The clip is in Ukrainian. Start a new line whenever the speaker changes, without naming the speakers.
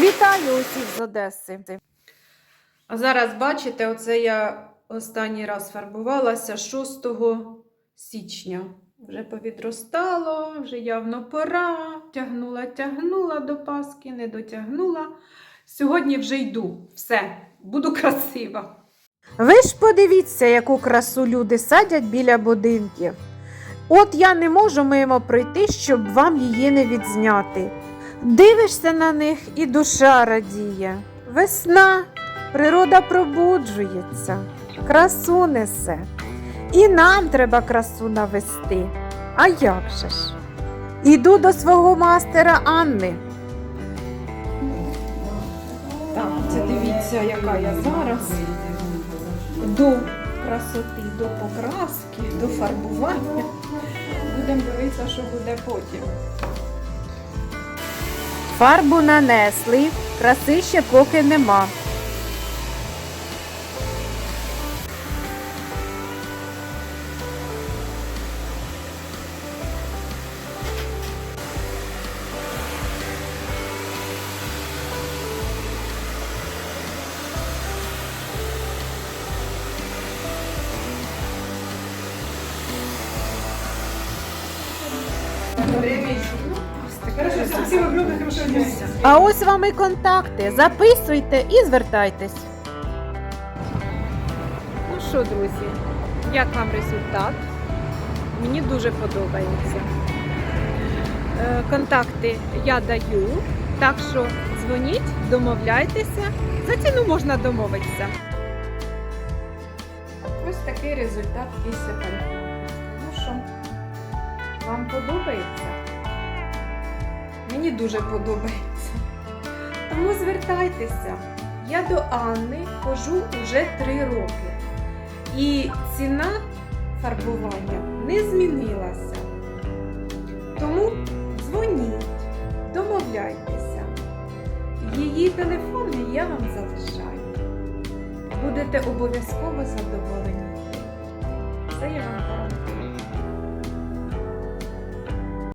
Вітаю усіх з Одеси. А зараз бачите, оце я останній раз фарбувалася 6 січня. Вже повідростало, вже явно пора. Тягнула, тягнула до Паски, не дотягнула. Сьогодні вже йду. Все, буду красива. Ви ж подивіться, яку красу люди садять біля будинків. От я не можу мимо пройти, щоб вам її не відзняти. Дивишся на них і душа радіє. Весна, природа пробуджується, красу несе. І нам треба красу навести. А як же ж? Іду до свого мастера Анни. Так, це дивіться, яка я зараз. До красоти, до покраски, до фарбування. Будемо дивитися, що буде потім. Фарбу нанесли, краси ще поки нема. А ось вам і контакти. Записуйте і звертайтесь. Ну що, друзі, як вам результат? Мені дуже подобається. Е, Контакти я даю, так що дзвоніть, домовляйтеся. За ціну можна домовитися. Ось такий результат після парикмахерської. Ну що, вам подобається? Мені дуже подобається. Тому звертайтеся. Я до Анни хожу уже три роки. І ціна фарбування не змінилася. Тому дзвоніть, домовляйтеся. Її телефони я вам залишаю. Будете обов'язково задоволені. Це я вам гарантую.